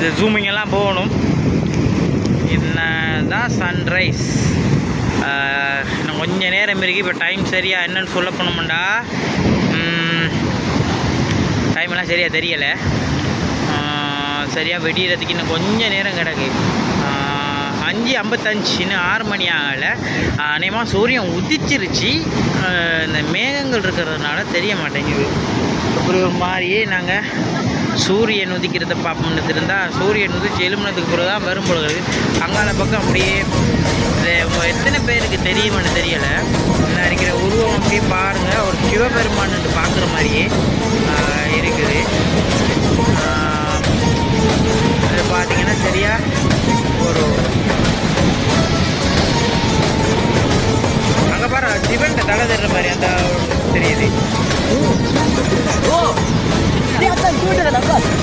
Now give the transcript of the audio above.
இது ஜூமிங் எல்லாம் போகணும். இதுதான் சன்ரைஸ் இன்னும் கொஞ்சம் நேரம் இருக்குது இப்போ டைம் சரியாக என்னன்னு சொல்ல போனோம்டா. டைம் எல்லாம் சரியாக தெரியலை. சரியாக வெடிகிறதுக்கு இன்னும் கொஞ்சம் நேரம் கிடக்கு. அஞ்சு ஐம்பத்தஞ்சு இன்னும் ஆறு மணி ஆகலை. அநேகமாக சூரியன் உதிச்சிருச்சு. இந்த மேகங்கள் இருக்கிறதுனால தெரிய மாட்டேங்குது. அப்படி ஒரு மாதிரியே நாங்கள் சூரியன் உதிக்கிறத பார்ப்போம்னு இருந்தால் சூரியன் உதிச்சு எலுமினத்துக்கு பிறகு தான் வரும் பொழுது அங்கால பக்கம் அப்படியே எத்தனை பேருக்கு தெரியுமான்னு தெரியலை. நான் இருக்கிற உருவம் அப்படியே பாருங்கள் ஒரு சிவபெருமான்னு பார்க்குற மாதிரியே இருக்குது. அது பார்த்தீங்கன்னா சரியா ஒரு அங்கே பாரு சிவன்கிட்ட தலை தர்ற மாதிரி அந்த 꼴대가 나빠.